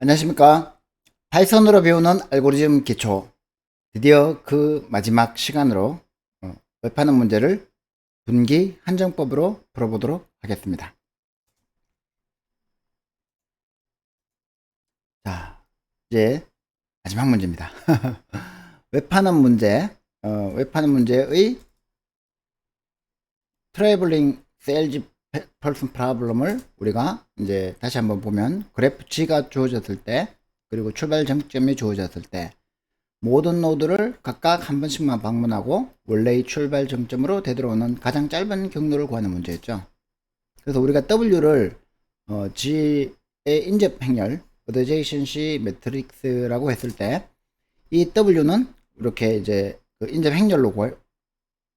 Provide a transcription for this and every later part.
안녕하십니까. 파이썬으로 배우는 알고리즘 기초. 드디어 그 마지막 시간으로 어, 웹하는 문제를 분기 한정법으로 풀어보도록 하겠습니다. 자, 이제 마지막 문제입니다. 웹하는 문제, 어, 웹하는 문제의 트래블링 세일 즈 펄슨 프로블럼을 우리가 이제 다시 한번 보면 그래프 G가 주어졌을 때 그리고 출발 정점이 주어졌을 때 모든 노드를 각각 한 번씩만 방문하고 원래의 출발 정점으로 되돌아오는 가장 짧은 경로를 구하는 문제였죠. 그래서 우리가 W를 어, G의 인접 행렬 어드제이션시 매트릭스라고 했을 때 이 W는 이렇게 이제 그 인접 행렬로 구할,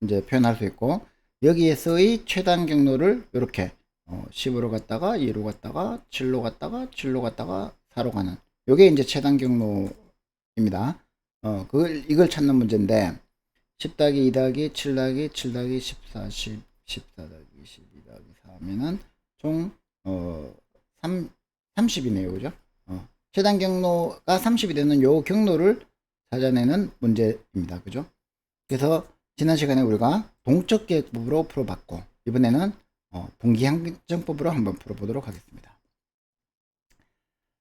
이제 표현할 수 있고 여기에서의 최단 경로를 이렇게 어, 10으로 갔다가 2로 갔다가 7로 갔다가 7로 갔다가 4로 가는 요게 이제 최단 경로입니다. 어, 그걸 이걸 찾는 문제인데 10 더하기 2 더하기 7 더하기 7 더하기 14 10 14 더하기 12 더하기 4 하면은 총 어, 3 30이네요. 그죠? 어, 최단 경로가 30이 되는 요 경로를 찾아내는 문제입니다. 그죠? 그래서 지난 시간에 우리가 동적 계획법으로 풀어봤고 이번에는 어, 분기 한정법으로 한번 풀어보도록 하겠습니다.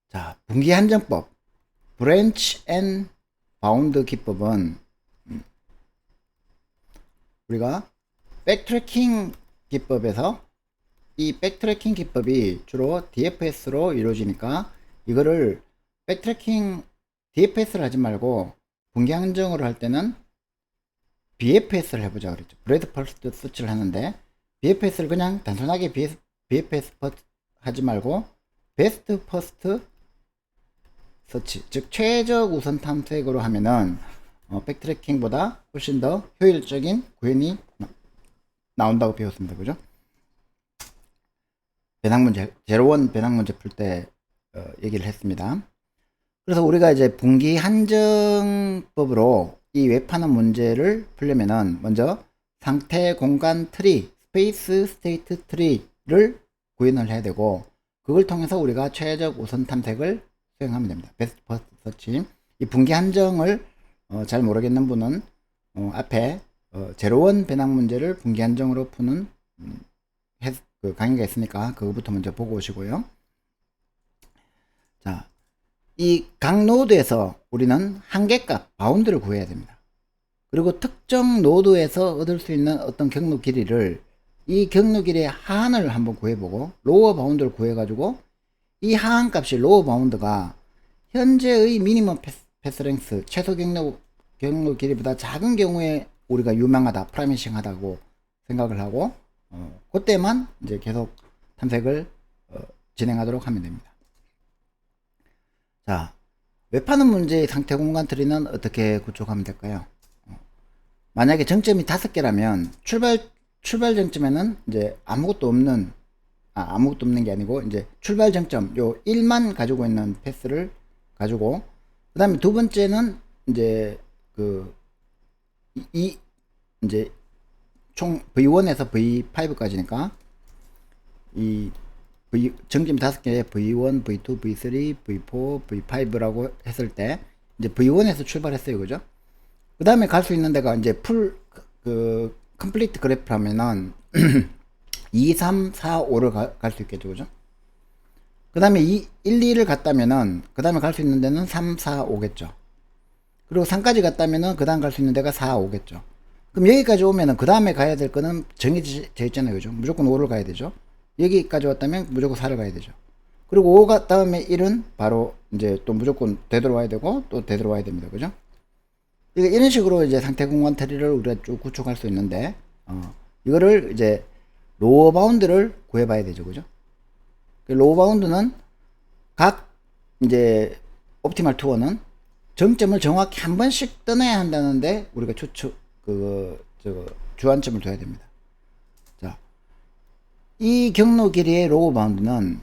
자, 분기 한정법 브랜치 앤 바운드 기법은 음, 우리가 백트래킹 기법에서 이 백트래킹 기법이 주로 DFS로 이루어지니까 이거를 백트래킹 DFS를 하지 말고 분기 한정으로 할 때는 BFS를 해보자 그랬죠. 브레드 퍼스트 서치를 하는데 BFS를 그냥 단순하게 BS, BFS 퍼스트 하지 말고 베스트 퍼스트 서치 즉 최적 우선 탐색으로 하면은 어, 백트래킹보다 훨씬 더 효율적인 구현이 나, 나온다고 배웠습니다. 그죠? 배낭 문제 제로원 배낭 문제 풀때 어, 얘기를 했습니다. 그래서 우리가 이제 분기 한정법으로 이 웹하는 문제를 풀려면은 먼저 상태 공간 트리, 스페이스 스테이트 트리를 구현을 해야 되고 그걸 통해서 우리가 최적 우선 탐색을 수행하면 됩니다. 베스트 퍼스트 서치. 이 분기 한정을 어, 잘 모르겠는 분은 어, 앞에 어, 제로원 배낭 문제를 분기 한정으로 푸는 음, 해, 그 강의가 있으니까 그거부터 먼저 보고 오시고요. 자, 이 각 노드에서 우리는 한계값, 바운드를 구해야 됩니다. 그리고 특정 노드에서 얻을 수 있는 어떤 경로 길이를 이 경로 길이의 하한을 한번 구해보고 로어 바운드를 구해가지고 이 하한 값이 로어 바운드가 현재의 미니멈 패스, 패스랭스 최소 경로 경로 길이보다 작은 경우에 우리가 유망하다, 프라미싱하다고 생각을 하고 어, 그때만 이제 계속 탐색을 어, 진행하도록 하면 됩니다. 자, 웹하는 문제의 상태 공간 트리는 어떻게 구축하면 될까요? 어, 만약에 정점이 다섯 개라면 출발 출발 정점에는 이제 아무것도 없는 아, 아무것도 없는 게 아니고 이제 출발 정점 요 1만 가지고 있는 패스를 가지고 그다음에 두 번째는 이제 그 이 이제 총 V1에서 V5까지니까 이 V 정점 다섯 개에 V1, V2, V3, V4, V5라고 했을 때 이제 V1에서 출발했어요, 그죠? 그 다음에 갈 수 있는 데가 이제 풀 그 컴플리트 그래프라면은 2, 3, 4, 5를 갈 수 있겠죠, 그죠? 그 다음에 1, 2를 갔다면은 그 다음에 갈 수 있는 데는 3, 4, 5겠죠. 그리고 3까지 갔다면은 그 다음 갈 수 있는 데가 4, 5겠죠. 그럼 여기까지 오면은 그 다음에 가야 될 거는 정해져 있잖아요, 그죠? 무조건 5를 가야 되죠. 여기까지 왔다면 무조건 4를 가야 되죠. 그리고 5가 다음에 1은 바로 이제 또 무조건 되돌아와야 되고 또 되돌아와야 됩니다. 그죠? 이런 식으로 이제 상태 공간 트리를 우리가 쭉 구축할 수 있는데, 어, 이거를 이제 로어 바운드를 구해 봐야 되죠. 그죠? 그 로어 바운드는 각 이제 옵티멀 투어는 정점을 정확히 한 번씩 떠나야 한다는데 우리가 추측, 그, 저, 주안점을 둬야 됩니다. 이 경로 길이의 로우 바운드는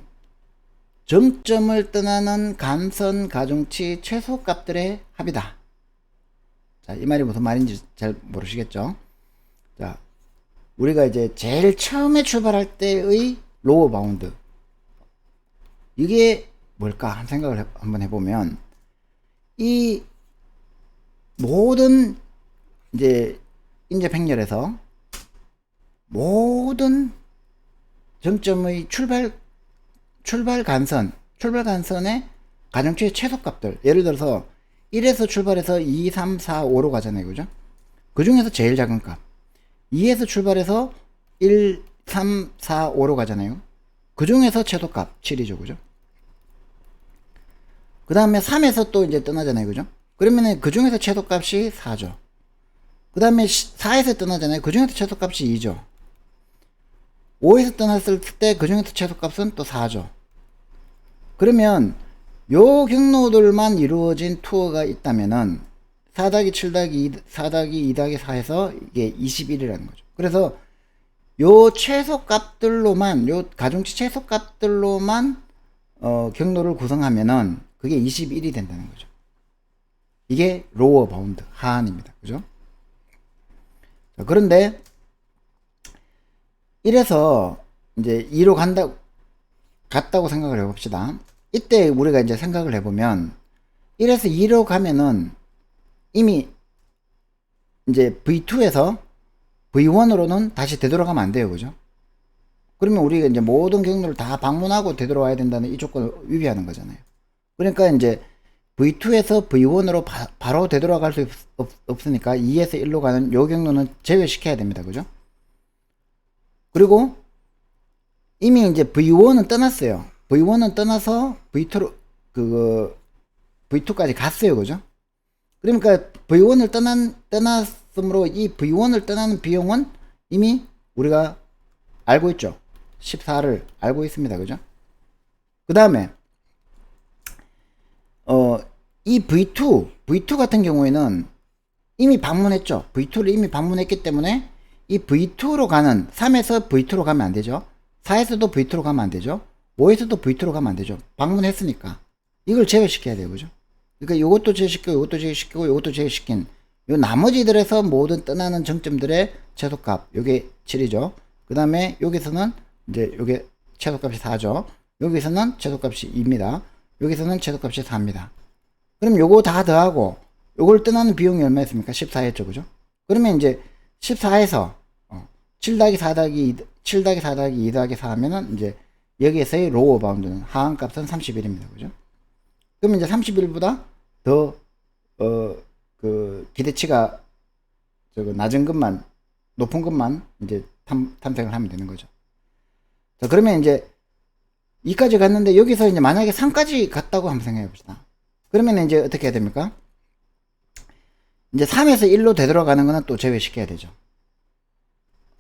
정점을 떠나는 간선 가중치 최소값들의 합이다. 자, 이 말이 무슨 말인지 잘 모르시겠죠? 자, 우리가 이제 제일 처음에 출발할 때의 로우 바운드. 이게 뭘까 한 생각을 해- 한번 해보면 이 모든 이제 인접 행렬에서 모든 정점의 출발 출발 간선 출발 간선의 가정치의 최소값들. 예를 들어서 1에서 출발해서 2, 3, 4, 5로 가잖아요. 그죠? 그 중에서 제일 작은 값. 2에서 출발해서 1, 3, 4, 5로 가잖아요. 그 중에서 최소값 7이죠. 그죠? 그 다음에 3에서 또 이제 떠나잖아요. 그죠? 그러면은 그 중에서 최소값이 4죠. 그 다음에 4에서 떠나잖아요. 그 중에서 최소값이 2죠 5에서 떠났을 때 그 중에서 최소값은 또 4죠 그러면 요 경로들만 이루어진 투어가 있다면은 4 더하기 7 더하기 2, 4 더하기 2 더하기 4에서 이게 21이라는 거죠. 그래서 요 최소값들로만 요 가중치 최소값들로만 어, 경로를 구성하면은 그게 21이 된다는 거죠. 이게 로어 바운드 하한입니다. 그죠? 자, 그런데 이래서 이제 2로 간다 갔다고 생각을 해봅시다. 이때 우리가 이제 생각을 해보면 1에서 2로 가면은 이미 이제 V2에서 V1으로는 다시 되돌아가면 안 돼요. 그죠? 그러면 우리가 이제 모든 경로를 다 방문하고 되돌아와야 된다는 이 조건을 위배하는 거잖아요. 그러니까 이제 V2에서 V1으로 바, 로 되돌아갈 수 없, 없으니까 2에서 1로 가는 요 경로는 제외시켜야 됩니다. 그죠? 그리고 이미 이제 V1은 떠났어요. V1은 떠나서 V2로 그 V2까지 갔어요. 그죠? 그러니까 V1을 떠난 떠났으므로 이 V1을 떠나는 비용은 이미 우리가 알고 있죠. 14를 알고 있습니다. 그죠? 그다음에 어 이 V2 V2 같은 경우에는 이미 방문했죠. V2를 이미 방문했기 때문에 이 V2로 가는 3에서 V2로 가면 안 되죠. 4에서도 V2로 가면 안 되죠. 5에서도 V2로 가면 안 되죠. 방문했으니까. 이걸 제외시켜야 돼요. 그죠? 그러니까 요것도 제외시키고 요것도 제외시키고 요것도 제외시킨 요 나머지들에서 모든 떠나는 정점들의 최소값 요게 7이죠. 그 다음에 여기서는 이제 요게 최소값이 4죠. 여기서는 최소값이 2입니다. 여기서는 최소값이 4입니다. 그럼 요거 다 더하고 요걸 떠나는 비용이 얼마였습니까? 14였죠. 그죠? 그러면 이제 14에서 어, 7 더하기 4 더하기 2, 7 더하기 4 더하기 2 더하기 4 하면은 이제 여기에서의 로어 바운드는 하한 값은 31입니다. 그죠? 그러면 이제 31보다 더, 어, 그, 기대치가, 저거, 낮은 것만, 높은 것만, 이제, 탐, 탐색을 하면 되는 거죠. 자, 그러면 이제, 2까지 갔는데, 여기서 이제 만약에 3까지 갔다고 한번 생각해 봅시다. 그러면 이제 어떻게 해야 됩니까? 이제 3에서 1로 되돌아가는 거는 또 제외시켜야 되죠.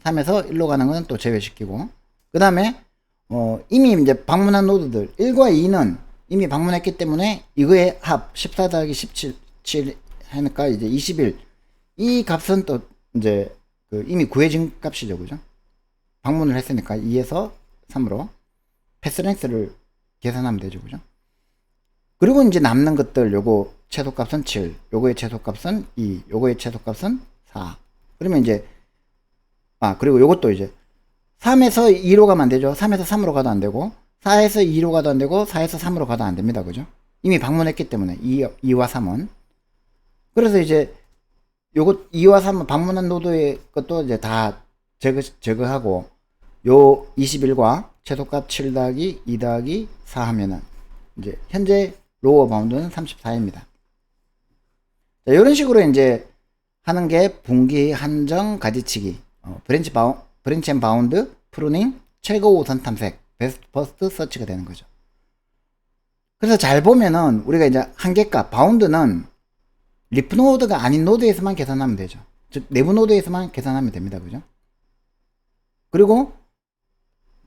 3에서 1로 가는 거는 또 제외시키고, 그 다음에, 어, 이미 이제 방문한 노드들, 1과 2는 이미 방문했기 때문에 이거의 합, 14 더하기 17, 7 하니까 이제 21. 이 값은 또 이제 그 이미 구해진 값이죠. 그죠? 방문을 했으니까 2에서 3으로 패스랭스를 계산하면 되죠. 그죠? 그리고 이제 남는 것들 요거 최소값은 7, 요거의 최소값은 2, 요거의 최소값은 4. 그러면 이제 아 그리고 요것도 이제 3에서 2로 가면 안 되죠. 3에서 3으로 가도 안 되고 4에서 2로 가도 안 되고 4에서 3으로 가도 안 됩니다. 그죠? 이미 방문했기 때문에 2, 2와 3은 그래서 이제 요것 2와 3은 방문한 노드의 것도 이제 다 제거 제거하고 요 21과 최소값 7 더하기 2 더하기 4 하면은 이제 현재 로어 바운드는 34입니다. 자, 이런 식으로 이제 하는 게 분기 한정 가지치기 어, 브랜치 바운 브랜치 앤 바운드 프루닝 최고 우선 탐색 베스트 퍼스트 서치가 되는 거죠. 그래서 잘 보면은 우리가 이제 한계값 바운드는 리프 노드가 아닌 노드에서만 계산하면 되죠. 즉 내부 노드에서만 계산하면 됩니다. 그죠? 그리고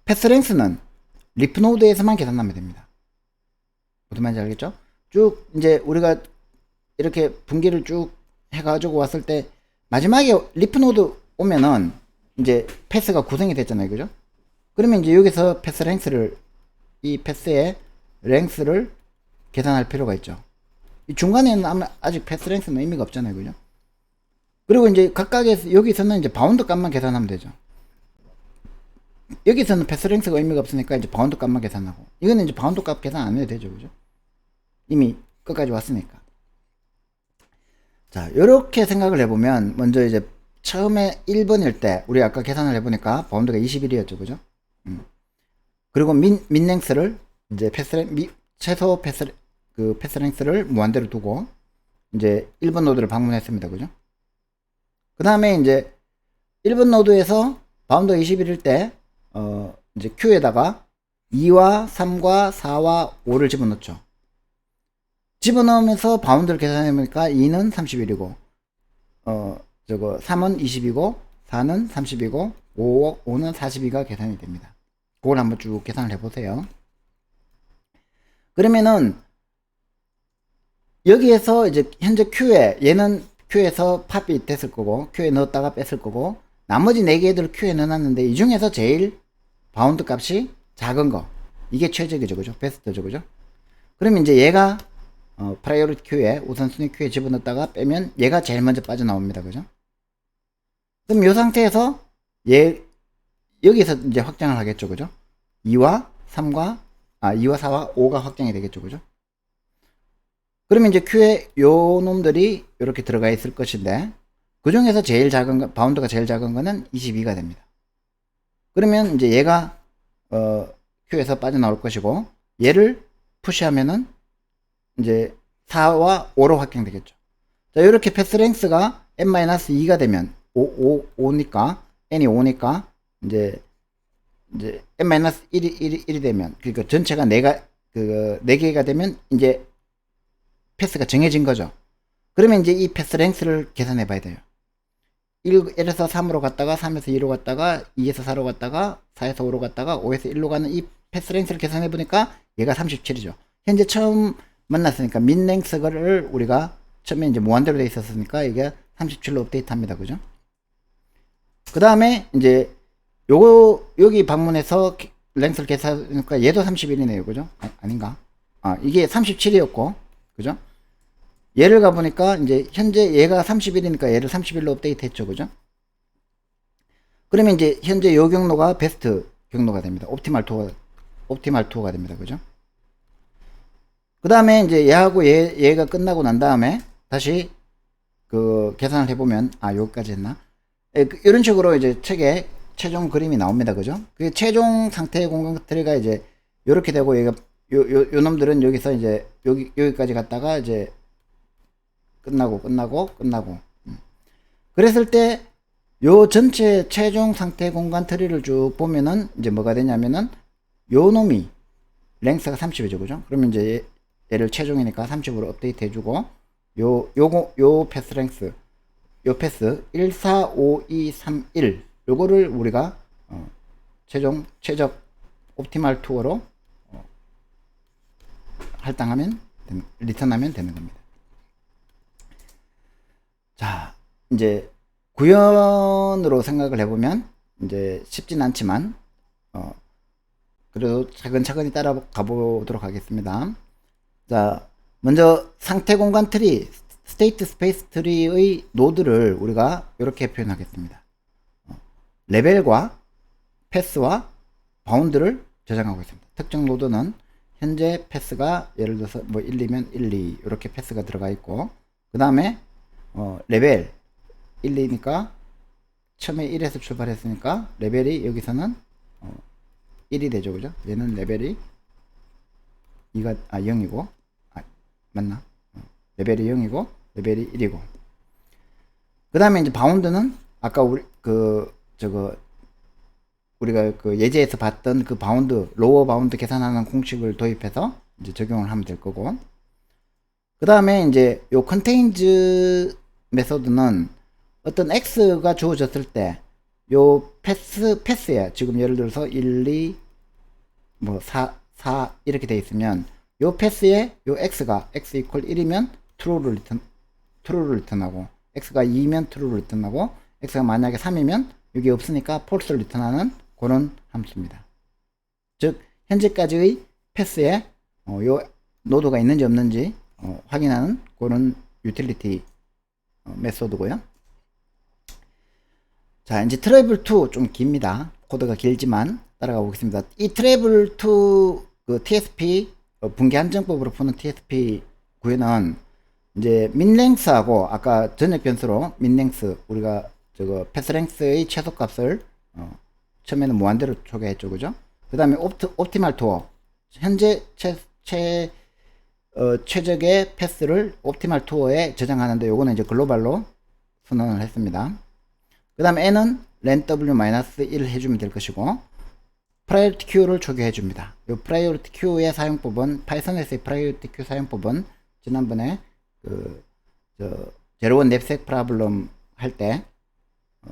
패스랭스는 리프 노드에서만 계산하면 됩니다. 무슨 말인지 알겠죠? 쭉 이제 우리가 이렇게 분기를 쭉 해가지고 왔을 때 마지막에 리프 노드 오면은 이제 패스가 구성이 됐잖아요. 그죠? 그러면 이제 여기서 패스 랭스를 이 패스의 랭스를 계산할 필요가 있죠. 이 중간에는 아마 아직 패스 랭스는 의미가 없잖아요. 그죠? 그리고 이제 각각의 여기서는 이제 바운드 값만 계산하면 되죠. 여기서는 패스 랭스가 의미가 없으니까 이제 바운드 값만 계산하고 이거는 이제 바운드 값 계산 안 해도 되죠 그죠 이미 끝까지 왔으니까 자 이렇게 생각을 해보면 먼저 이제 처음에 1번일 때 우리 아까 계산을 해보니까 바운드가 21이었죠 그죠 음. 그리고 민, 민랭스를 이제 패스랭 미, 최소 패스 그 패스랭스를 무한대로 두고 이제 1번 노드를 방문했습니다 그죠 그 다음에 이제 1번 노드에서 바운드 21일 때, 어, 이제 Q에다가 2와 3과 4와 5를 집어넣죠. 집어넣으면서 바운드를 계산해보니까 2는 31이고, 어, 저거 3은 20이고, 4는 30이고, 5, 5는 42가 계산이 됩니다. 그걸 한번 쭉 계산을 해보세요. 그러면은, 여기에서 이제 현재 Q에, 얘는 Q에서 팝이 됐을 거고, Q에 넣었다가 뺐을 거고, 나머지 4개들 Q에 넣어놨는데, 이 중에서 제일 바운드 값이 작은 거. 이게 최적이죠, 그죠? 베스트죠, 그죠? 그러면 이제 얘가, 어, 프라이어리티 Q에, 우선순위 Q에 집어넣었다가 빼면 얘가 제일 먼저 빠져나옵니다, 그죠? 그럼 이 상태에서 얘, 여기서 이제 확장을 하겠죠, 그죠? 2와 3과, 아, 2와 4와 5가 확장이 되겠죠, 그죠? 그러면 이제 Q에 요 놈들이 이렇게 들어가 있을 것인데 그 중에서 제일 작은 거, 바운드가 제일 작은 거는 22가 됩니다. 그러면 이제 얘가 어, Q에서 빠져나올 것이고 얘를 푸시하면은 이제 4와 5로 확장되겠죠. 자, 이렇게 패스랭스가 n-2가 되면 5, 5, 5니까 n이 5니까 이제 이제 n-1이 1이, 1이 되면 그러니까 전체가 4가 그 4개가 되면 이제 패스가 정해진 거죠. 그러면 이제 이 패스 랭스를 계산해 봐야 돼요. 1, 1에서 3으로 갔다가 3에서 2로 갔다가 2에서 4로 갔다가 4에서 5로 갔다가 5에서 1로 가는 이 패스 랭스를 계산해 보니까 얘가 37이죠. 현재 처음 만났으니까 민 랭스를 우리가 처음에 이제 무한대로 돼 있었으니까 이게 37로 업데이트 합니다. 그죠? 그 다음에 이제 요거 여기 방문해서 랭스를 계산하니까 얘도 31이네요. 그죠? 아, 아닌가? 아, 이게 37이었고 그죠? 얘를 가보니까 이제 현재 얘가 31이니까 얘를 31로 업데이트 했죠. 그죠? 그러면 이제 현재 요 경로가 베스트 경로가 됩니다. 옵티말 투어, 옵티말 투어가 됩니다. 그죠? 그 다음에 이제 얘하고 얘, 얘가 끝나고 난 다음에 다시 그 계산을 해보면, 아, 여기까지 했나? 예, 그 이런 식으로 이제 책에 최종 그림이 나옵니다. 그죠? 그 최종 상태의 공간 트리가 이제 이렇게 되고 얘가 요, 요, 요 놈들은 여기서 이제 여기, 여기까지 갔다가 이제 끝나고 끝나고 끝나고 음. 그랬을 때 요 전체 최종 상태 공간 트리를 쭉 보면은 이제 뭐가 되냐면은 요 놈이 랭스가 30이죠 그죠 그러면 이제 얘, 얘를 최종이니까 30으로 업데이트 해주고 요 요거 요 패스 랭스 요 패스 1 4 5 2 3 1 요거를 우리가 어, 최종 최적 옵티말 투어로 어, 할당하면 리턴하면 되는 겁니다. 자, 이제 구현으로 생각을 해보면 이제 쉽진 않지만 어, 그래도 차근차근히 따라가 보도록 하겠습니다. 자, 먼저 상태 공간 트리, 스테이트 스페이스 트리의 노드를 우리가 이렇게 표현하겠습니다. 어, 레벨과 패스와 바운드를 저장하고 있습니다. 특정 노드는 현재 패스가 예를 들어서 뭐 1, 2면 1, 2 이렇게 패스가 들어가 있고 그 다음에 어, 레벨 1, 2니까 처음에 1에서 출발했으니까 레벨이 여기서는 어, 1이 되죠 그죠 얘는 레벨이 2가 아 0이고 아 맞나 어, 레벨이 0이고 레벨이 1이고. 그 다음에 이제 바운드는 아까 우리 그 저거 우리가 그 예제에서 봤던 그 바운드 로어 바운드 계산하는 공식을 도입해서 이제 적용을 하면 될 거고. 그 다음에 이제 요 컨테인즈 메소드는 어떤 x가 주어졌을 때 요 패스 패스에 지금 예를 들어서 1, 2, 뭐 4, 4 이렇게 돼 있으면 요 패스에 요 x가 x 이퀄 1이면 true를 true를 리턴하고 x가 2면 true를 리턴하고 x가 만약에 3이면 여기 없으니까 false를 리턴하는 그런 함수입니다. 즉 현재까지의 패스에 어, 요 노드가 있는지 없는지 어, 확인하는 그런 유틸리티 어, 메소드고요. 자, 이제 트래블 2 좀 깁니다. 코드가 길지만 따라가 보겠습니다. 이 트래블 투그 TSP 어, 분계 한정법으로 푸는 TSP 구에는 이제 민랭스하고 아까 전역 변수로 민랭스 우리가 저거 패스랭스의 최소값을 어, 처음에는 무한대로 초기했죠, 그죠? 그 다음에 옵트, 옵티말 투어 현재 최, 최 어, 최적의 패스를 옵티말 투어에 저장하는데 요거는 이제 글로벌로 선언을 했습니다. 그 다음에 n은 len-1 해주면 될 것이고 priority queue를 초기해 줍니다. 이 priority queue의 사용법은 파이썬에서의 priority queue 사용법은 지난번에 그, 저, 제로원 냅색 프라블럼 할 때 어,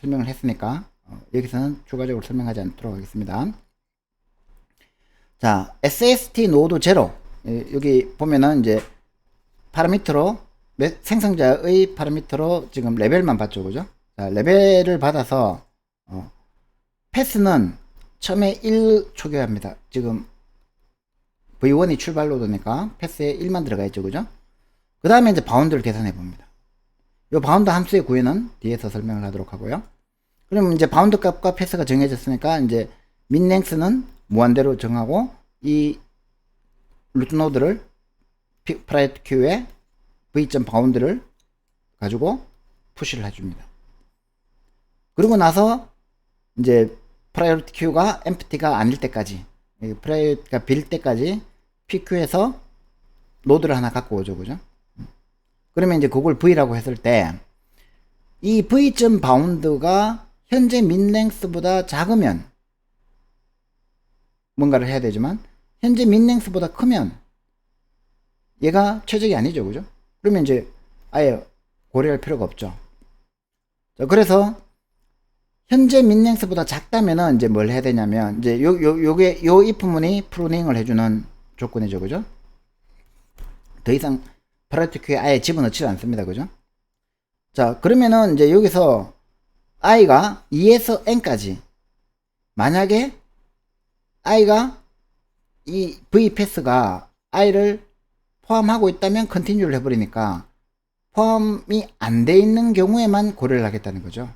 설명을 했으니까 어, 여기서는 추가적으로 설명하지 않도록 하겠습니다. 자, SST 노드 제로 예, 여기 보면은 이제 파라미터로 매- 생성자의 파라미터로 지금 레벨만 봤죠, 그죠? 자, 레벨을 받아서 어, 패스는 처음에 1 초기화합니다. 지금 V1이 출발 노드니까 패스에 1만 들어가 있죠, 그죠? 그 다음에 이제 바운드를 계산해 봅니다. 이 바운드 함수의 구현은 뒤에서 설명을 하도록 하고요. 그럼 이제 바운드 값과 패스가 정해졌으니까 이제 민랭스는 무한대로 정하고 이 루트 노드를 프라이트 큐에 v 바운드를 가지고 푸시를 해줍니다. 그리고 나서 이제 프라이어티 큐가 엠프티가 아닐 때까지 프라이어티가 빌 때까지 PQ에서 노드를 하나 갖고 오죠, 그죠? 그러면 이제 그걸 V라고 했을 때 이 V 바운드가 현재 민랭스보다 작으면 뭔가를 해야 되지만 현재 민랭스보다 크면 얘가 최적이 아니죠, 그죠? 그러면 이제 아예 고려할 필요가 없죠. 자, 그래서 현재 민랭스보다 작다면은 이제 뭘 해야 되냐면 이제 요, 요, 요게 요 if문이 프루닝을 해 주는 조건이죠, 그죠? 더 이상 프라이트큐에 아예 집어넣지 않습니다, 그죠? 자, 그러면은 이제 여기서 i가 2에서 n까지 만약에 i가 이 v 패스가 i를 포함하고 있다면 컨티뉴를 해버리니까 포함이 안 돼 있는 경우에만 고려를 하겠다는 거죠.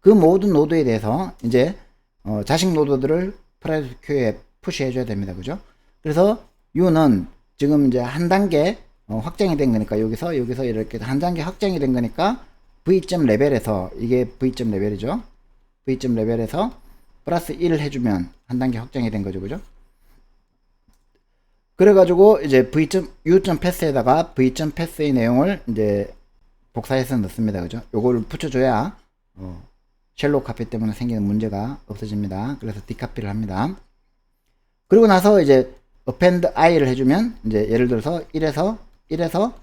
그 모든 노드에 대해서 이제 어, 자식 노드들을 프라이빗 큐에 푸시해 줘야 됩니다. 그죠? 그래서 U는 지금 이제 한 단계 어, 확장이 된 거니까 여기서 여기서 이렇게 한 단계 확장이 된 거니까 V.점 레벨에서 이게 V.점 레벨이죠. V.점 레벨에서 플러스 1을 해주면 한 단계 확장이 된 거죠. 그죠? 그래가지고 이제 V. U. 패스에다가 V. 패스의 내용을 이제 복사해서 넣습니다. 그죠? 요거를 붙여줘야 어, 쉘로 카피 때문에 생기는 문제가 없어집니다. 그래서 디카피를 합니다. 그리고 나서 이제 append i를 해주면 이제 예를 들어서 1에서 1에서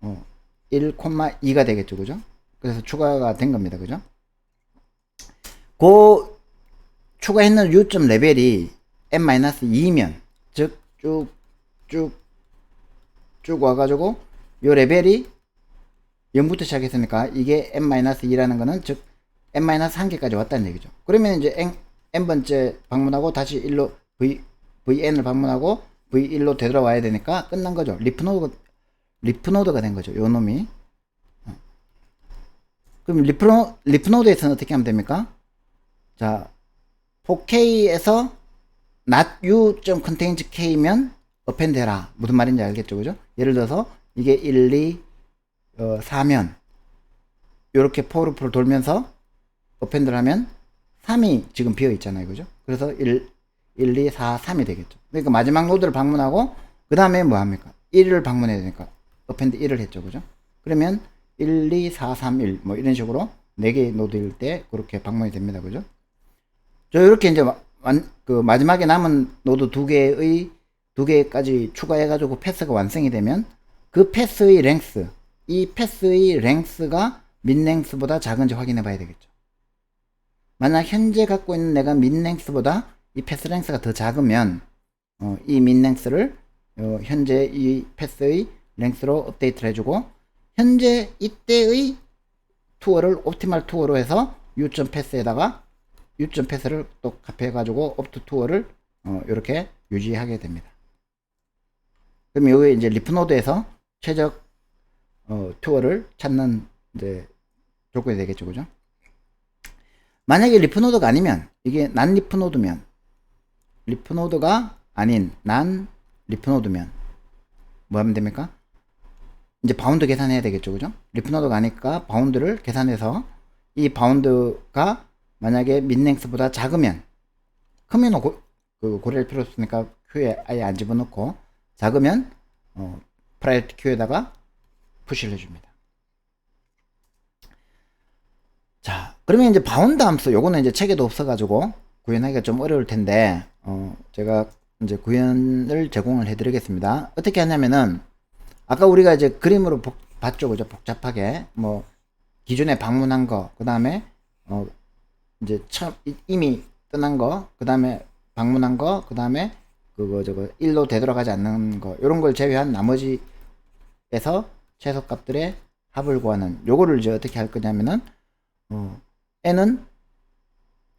어, 1,2가 되겠죠, 그죠? 그래서 추가가 된 겁니다, 그죠? 그 추가했는 유점 레벨이 n-2면 즉 쭉 쭉 쭉 와가지고 요 레벨이 0부터 시작했으니까 이게 n-2라는 거는 즉 n-1개까지 왔다는 얘기죠. 그러면 이제 n, n번째 방문하고 다시 1로 v, vn을 방문하고 v1로 되돌아와야 되니까 끝난 거죠. 리프노드, 리프노드가 된 거죠. 요 놈이. 어. 그럼 리프노, 리프노드에서는 어떻게 하면 됩니까? 자, 4K에서 not u.contains k면 append 해라. 무슨 말인지 알겠죠? 그죠? 예를 들어서 이게 1, 2, 어, 4면 요렇게 포르프를 돌면서 append를 하면 3이 지금 비어 있잖아요. 그죠? 그래서 1, 1, 2, 4, 3이 되겠죠. 그러니까 마지막 노드를 방문하고 그 다음에 뭐 합니까? 1을 방문해야 되니까 append 1을 했죠. 그죠? 그러면 1, 2, 4, 3, 1 뭐 이런 식으로 4개의 노드일 때 그렇게 방문이 됩니다. 그죠? 저 이렇게 이제 완, 그 마지막에 남은 노드 두 개의 두 개까지 추가해가지고 패스가 완성이 되면 그 패스의 랭스, 이 패스의 랭스가 민랭스보다 작은지 확인해 봐야 되겠죠. 만약 현재 갖고 있는 내가 민랭스보다 이 패스 랭스가 더 작으면 어, 이 민랭스를 어, 현재 이 패스의 랭스로 업데이트를 해주고 현재 이때의 투어를 옵티멀 투어로 해서 U.패스에다가 패스에다가 U.패스를 패스를 또 합해가지고 옵트 투어를 어, 이렇게 유지하게 됩니다. 그럼 여기 이제 리프노드에서 최적 어, 투어를 찾는 이제 조건이 되겠죠, 그죠? 만약에 리프노드가 아니면 이게 난 리프노드면 리프노드가 아닌 난 리프노드면 뭐 하면 됩니까? 이제 바운드 계산해야 되겠죠, 그죠? 리프노드가 아니까 바운드를 계산해서 이 바운드가 만약에 민랭스보다 작으면 크면 고, 그 고려할 필요 없으니까 큐에 아예 안 집어넣고 작으면 어, 프라이어티 큐에다가 푸시를 해줍니다. 자, 그러면 이제 바운드 함수 요거는 이제 책에도 없어가지고 구현하기가 좀 어려울 텐데 어, 제가 이제 구현을 제공을 해드리겠습니다. 어떻게 하냐면은 아까 우리가 이제 그림으로 복, 봤죠, 그죠? 복잡하게 뭐 기존에 방문한 거, 그 다음에 어 이제 처음 이- 이미 떠난 거, 그 다음에 방문한 거, 그 다음에 그거 저거 일로 되돌아가지 않는 거, 이런 걸 제외한 나머지에서 최소값들의 합을 구하는 요거를 이제 어떻게 할 거냐면은 어 n은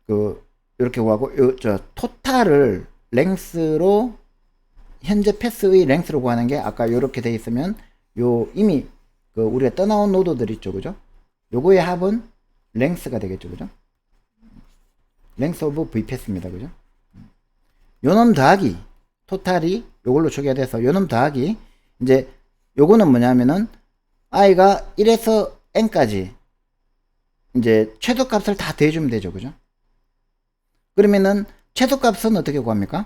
그 이렇게 구하고 요 저 토탈을 랭스로 현재 패스의 랭스로 구하는 게 아까 요렇게 돼 있으면 요 이미 그 우리가 떠나온 노드들 있죠 그죠? 요거의 합은 랭스가 되겠죠 그죠? 랭스 오브 v 패스입니다 그죠? 요놈 더하기 토탈이 요걸로 초기화 돼서 요놈 더하기 이제 요거는 뭐냐면은 i가 1에서 n까지 이제 최소값을 다 대주면 되죠 그죠 그러면은 최소값은 어떻게 구합니까?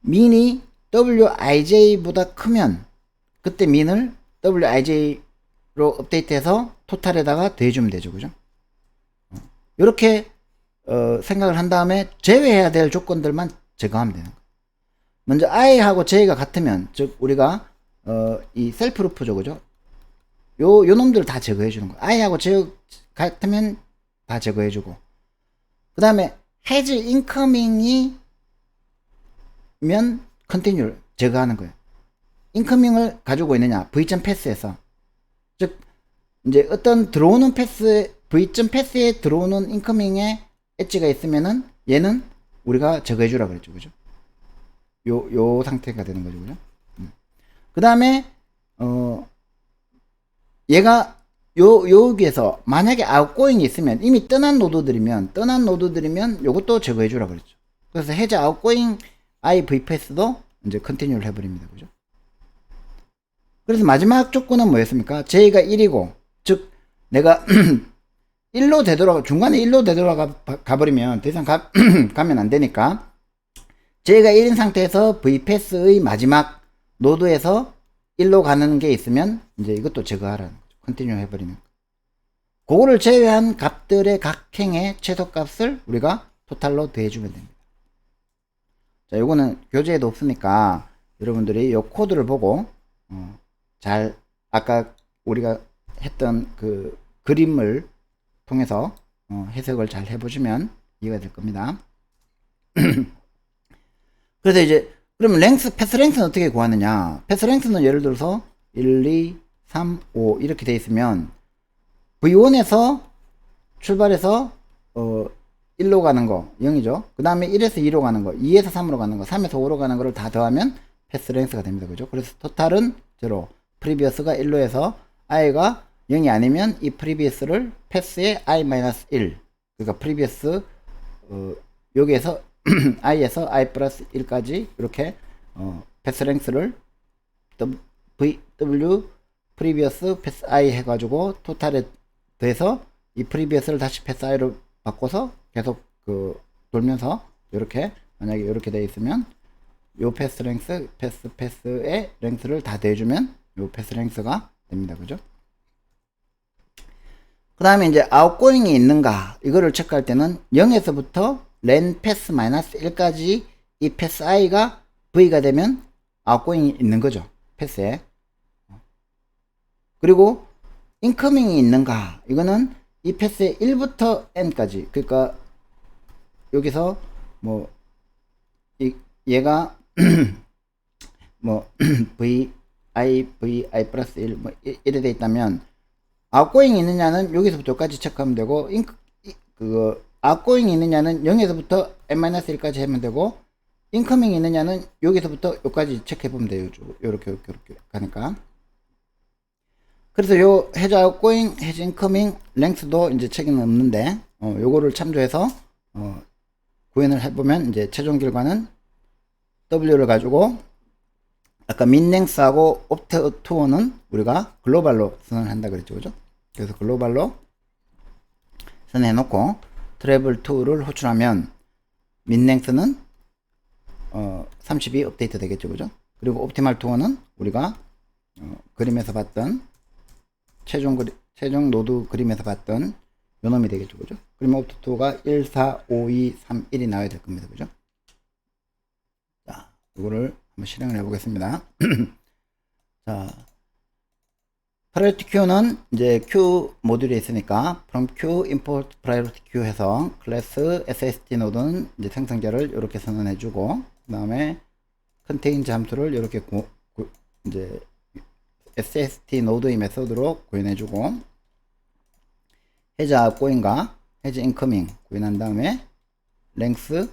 민이 wij보다 크면 그때 민을 wij로 업데이트해서 토탈에다가 더해주면 되죠. 그죠? 이렇게 어, 생각을 한 다음에 제외해야 될 조건들만 제거하면 되는 거예요. 먼저 i하고 j가 같으면 즉 우리가 어, 이 셀프 루프죠. 그죠? 요, 요 놈들을 다 제거해 주는 거예요. I하고 j 같으면 다 제거해 주고 그 다음에 has incoming이 면 컨티뉴를 제거하는 거예요. 인커밍을 가지고 있느냐 v.패스에서 패스에서 즉 이제 어떤 들어오는 패스 v.패스에 패스에 들어오는 인커밍에 엣지가 있으면은 얘는 우리가 제거해 주라 그랬죠. 그죠? 요 요 상태가 되는 거죠. 그죠? 그 다음에 어 얘가 요 여기에서 만약에 아웃고잉이 있으면 이미 떠난 노드들이면 떠난 노드들이면 요것도 제거해 주라 그랬죠. 그래서 해제 아웃고잉 IVPS도 이제 컨티뉴를 해버립니다. 그죠? 그래서 마지막 조건은 뭐였습니까? J가 1이고, 즉, 내가 1로 되돌아가, 중간에 1로 되돌아가 가버리면 더 이상 가, 가면 안 되니까, J가 1인 상태에서 VPS의 마지막 노드에서 1로 가는 게 있으면, 이제 이것도 제거하라는 거죠. 컨티뉴 해버리는 거. 그거를 제외한 값들의 각 행의 최소값을 우리가 토탈로 더해주면 됩니다. 자, 요거는 교재에도 없으니까 여러분들이 요 코드를 보고 어, 잘 아까 우리가 했던 그 그림을 통해서 어, 해석을 잘 해보시면 이해가 될 겁니다. 그래서 이제 그러면 랭스 패스 랭스는 어떻게 구하느냐? 패스 랭스는 예를 들어서 1, 2, 3, 5 이렇게 돼 있으면 V1에서 출발해서 어 1로 가는 거 0이죠. 그 다음에 1에서 2로 가는 거, 2에서 3으로 가는 거, 3에서 5로 가는 거를 다 더하면 패스 랭스가 됩니다. 그죠? 그래서 토탈은 제로, 프리비어스가 1로 해서 i가 0이 아니면 이 프리비어스를 패스에 i-1 그러니까 프리비어스 어, 여기에서 i에서 i 플러스 1까지 이렇게 어, 패스 랭스를 v, w 프리비어스 패스 i 해가지고 토탈에 더해서 이 프리비어스를 다시 패스 i로 바꿔서 계속 그 돌면서 이렇게 만약에 이렇게 돼 있으면 요 패스 랭스 패스 패스의 랭스를 다 대주면 요 패스 랭스가 됩니다. 그죠? 그 다음에 이제 아웃고잉이 있는가? 이거를 체크할 때는 0에서부터 len 패스 마이너스 1까지 이 패스 i가 v가 되면 아웃고잉이 있는 거죠. 패스에 그리고 인커밍이 있는가? 이거는 이 패스의 1부터 n까지. 그러니까 여기서 뭐 이, 얘가 뭐 v i v i 플러스 1 뭐 이래 돼 있다면 아웃고잉이 있느냐는 여기서부터 여기까지 체크하면 되고 인 그거 아웃고잉이 있느냐는 0에서부터 n-1까지 하면 되고 인커밍이 있느냐는 여기서부터 여기까지 체크해 보면 돼요. 요렇게 요렇게 요렇게 가니까 그래서 요 해지 아웃고잉, 해지 인커밍, 랭스도 이제 책임은 없는데 어, 요거를 참조해서 어, 구현을 해보면 이제 최종 결과는 W를 가지고 아까 민랭스하고 옵트 투어는 우리가 글로벌로 선언 한다 그랬죠, 그죠? 그래서 글로벌로 선언해놓고 트래블 2를 호출하면 민랭스는 어, 30이 업데이트 되겠죠, 그죠? 그리고 옵티말 투어는 우리가 어, 그림에서 봤던 최종 그리, 최종 노드 그림에서 봤던 요 놈이 되겠죠, 그죠? 그러면 투어가 1, 4, 5, 2, 3, 1이 나와야 될 겁니다, 그죠? 자, 이거를 한번 실행을 해 보겠습니다. 자, priority queue는 이제 queue 모듈에 있으니까 from queue import priority queue 해서 클래스 SSD 노드는 이제 생성자를 이렇게 선언해 주고 그 다음에 contain 잠수를 이렇게 구, 구- 이제 SSD 노드의 메소드로 구현해주고 해지 outgoing과 해지 incoming 구현한 다음에 length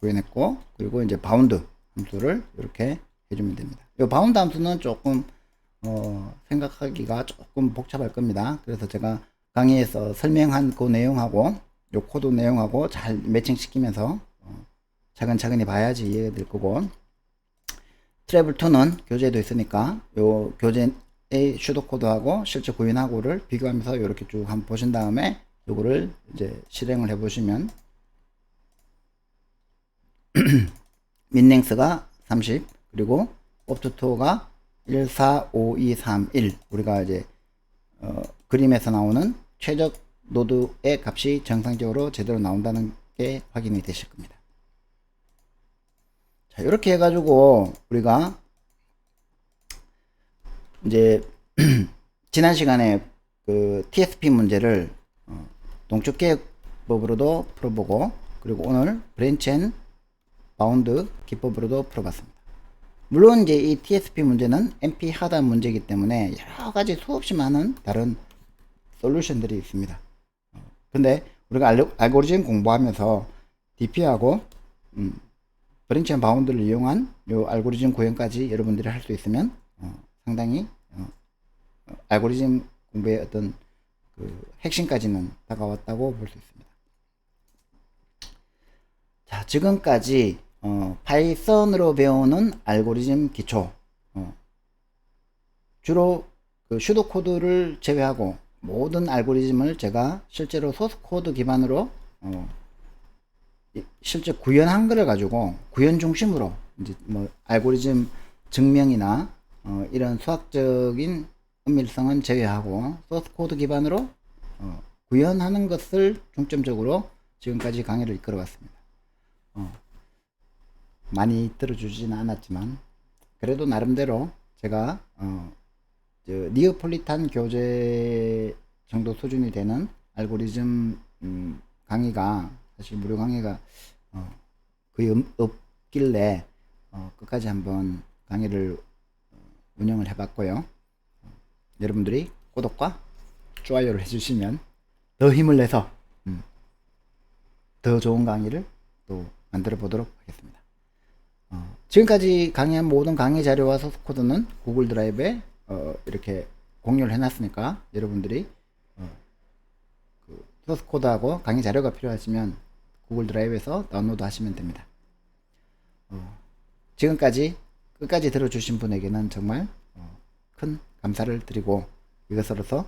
구현했고 그리고 이제 바운드 함수를 이렇게 해주면 됩니다. 이 바운드 함수는 조금 어, 생각하기가 조금 복잡할 겁니다. 그래서 제가 강의에서 설명한 그 내용하고 요 코드 내용하고 잘 매칭시키면서 어, 차근차근히 봐야지 이해가 될 거고 트래블 2는 교재도 있으니까 요 교재의 슈도 코드하고 실제 구현하고를 비교하면서 이렇게 쭉 한번 보신 다음에 요거를 이제 실행을 해 보시면 민랭스가 30 그리고 옵트토가 1, 4, 5, 2, 3, 1 우리가 이제 어, 그림에서 나오는 최적 노드의 값이 정상적으로 제대로 나온다는 게 확인이 되실 겁니다. 자 이렇게 해가지고 우리가 이제 지난 시간에 그 TSP 문제를 어, 동축 계획법으로도 풀어보고 그리고 오늘 브랜치 앤 바운드 기법으로도 풀어봤습니다. 물론 이제 이 TSP 문제는 MP 하단 문제이기 때문에 여러 가지 수없이 많은 다른 솔루션들이 있습니다. 어, 근데 우리가 알고- 알고리즘 공부하면서 DP하고 음, 브랜치 앤 바운드를 이용한 요 알고리즘 구현까지 여러분들이 할 수 있으면 어, 상당히 어, 어, 알고리즘 공부의 어떤 그 핵심까지는 다가왔다고 볼 수 있습니다. 자, 지금까지 어, 파이썬으로 배우는 알고리즘 기초 어, 주로 그 슈도 코드를 제외하고 모든 알고리즘을 제가 실제로 소스 코드 기반으로 어, 이- 실제 구현한 거를 가지고 구현 중심으로 이제 뭐 알고리즘 증명이나 어, 이런 수학적인 은밀성은 제외하고 소스 코드 기반으로 어, 구현하는 것을 중점적으로 지금까지 강의를 이끌어왔습니다. 어, 많이 들어주지는 않았지만 그래도 나름대로 제가 어, 저 니어폴리탄 교재 정도 수준이 되는 알고리즘 음, 강의가 사실 무료 강의가 어, 거의 없- 없길래 어, 끝까지 한번 강의를 어, 운영을 해봤고요. 어, 여러분들이 구독과 좋아요를 해주시면 더 힘을 내서 음, 더 좋은 강의를 또 만들어 보도록 하겠습니다. 어, 지금까지 강의한 모든 강의 자료와 소스 코드는 구글 드라이브에 어, 이렇게 공유를 해놨으니까 여러분들이 어, 그 소스 코드하고 강의 자료가 필요하시면 구글 드라이브에서 다운로드 하시면 됩니다. 어, 지금까지 끝까지 들어주신 분에게는 정말 어, 큰 감사를 드리고 이것으로서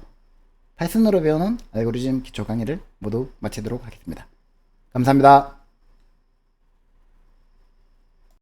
파이썬으로 배우는 알고리즘 기초 강의를 모두 마치도록 하겠습니다. 감사합니다.